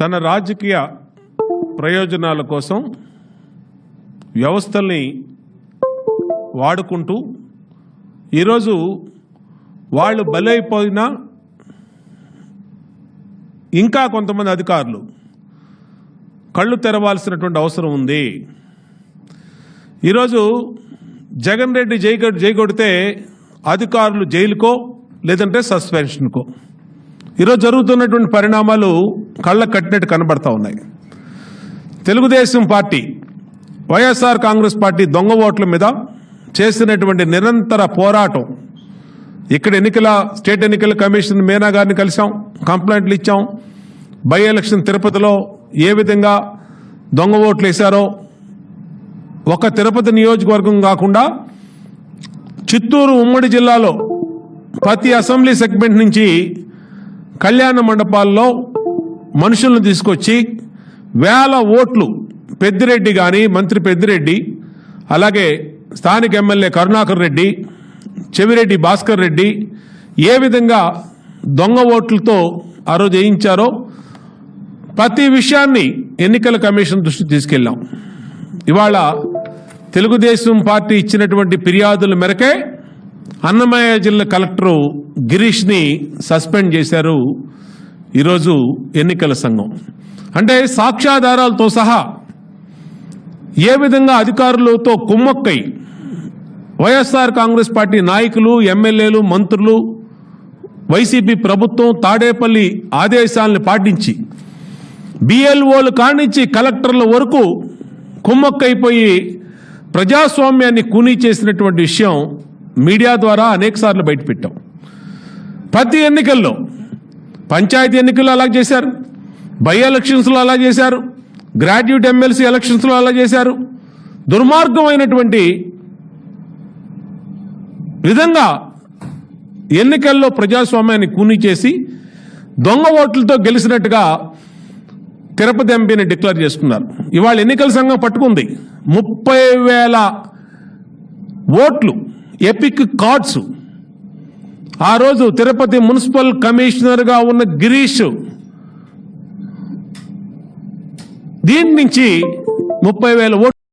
తన రాజకీయ ప్రయోజనాల కోసం వ్యవస్థల్ని వాడుకుంటూ ఈరోజు వాళ్ళు బలైపోయినా ఇంకా కొంతమంది అధికారులు కళ్ళు తెరవాల్సినటువంటి అవసరం ఉంది. ఈరోజు జగన్ రెడ్డి జై జై కొడితే అధికారులు జైలుకో లేదంటే సస్పెన్షన్కో. ఈరోజు జరుగుతున్నటువంటి పరిణామాలు కళ్ళ కట్టినట్టు కనబడతా ఉన్నాయి. తెలుగుదేశం పార్టీ వైఎస్ఆర్ కాంగ్రెస్ పార్టీ దొంగ ఓట్ల మీద చేసినటువంటి నిరంతర పోరాటం. ఇక్కడ ఎన్నికల స్టేట్ ఎన్నికల కమిషన్ మీనా గారిని కలిసాం కంప్లైంట్లు ఇచ్చాం. బై ఎలక్షన్ తిరుపతిలో ఏ విధంగా దొంగ ఓట్లు వేశారో ఒక తిరుపతి నియోజకవర్గం కాకుండా చిత్తూరు ఉమ్మడి జిల్లాలో ప్రతి అసెంబ్లీ సెగ్మెంట్ నుంచి కళ్యాణ మండపాల్లో మనుషులను తీసుకొచ్చి వేల ఓట్లు పెద్దిరెడ్డి కానీ మంత్రి పెద్దిరెడ్డి అలాగే స్థానిక ఎమ్మెల్యే కరుణాకర్ రెడ్డి చెవిరెడ్డి భాస్కర్ రెడ్డి ఏ విధంగా దొంగ ఓట్లతో ఆ రోజు వేయించారో ప్రతి విషయాన్ని ఎన్నికల కమిషన్ దృష్టి తీసుకెళ్ళాం. ఇవాళ తెలుగుదేశం పార్టీ ఇచ్చినటువంటి ఫిర్యాదుల మేరకే అన్నమయ్య జిల్లా కలెక్టరు గిరీష్ని సస్పెండ్ చేశారు. ఈరోజు ఎన్నికల సంఘం. అంటే సాక్ష్యాధారాలతో సహా ఏ విధంగా అధికారులతో కుమ్మక్కై వైఎస్ఆర్ కాంగ్రెస్ పార్టీ నాయకులు ఎమ్మెల్యేలు మంత్రులు వైసీపీ ప్రభుత్వం తాడేపల్లి ఆదేశాలను పాటించి బిఎల్ఓలు కానించి కలెక్టర్ల వరకు కుమ్మక్కైపోయి ప్రజాస్వామ్యాన్ని కూనీ చేసినటువంటి విషయం మీడియా ద్వారా అనేకసార్లు బయటపెట్టాం. ప్రతి ఎన్నికల్లో పంచాయతీ ఎన్నికల్లో అలా చేశారు. బై ఎలక్షన్స్లో అలా చేశారు. గ్రాడ్యుయేట్ ఎమ్మెల్సీ ఎలక్షన్స్లో అలా చేశారు. దుర్మార్గమైనటువంటి విధంగా ఎన్నికల్లో ప్రజాస్వామ్యాన్ని కూనీ చేసి దొంగ ఓట్లతో గెలిచినట్టుగా తిరుపతి ఎంపీని డిక్లేర్ చేసుకున్నారు. ఇవాళ ఎన్నికల సంఘం పట్టుకుంది. ముప్పై వేల ఓట్లు ఎపిక్ కార్డ్స్ ఆ రోజు తిరుపతి మున్సిపల్ కమిషనర్గా ఉన్న గిరీష్ దీని నుంచి ముప్పై వేల ఓట్లు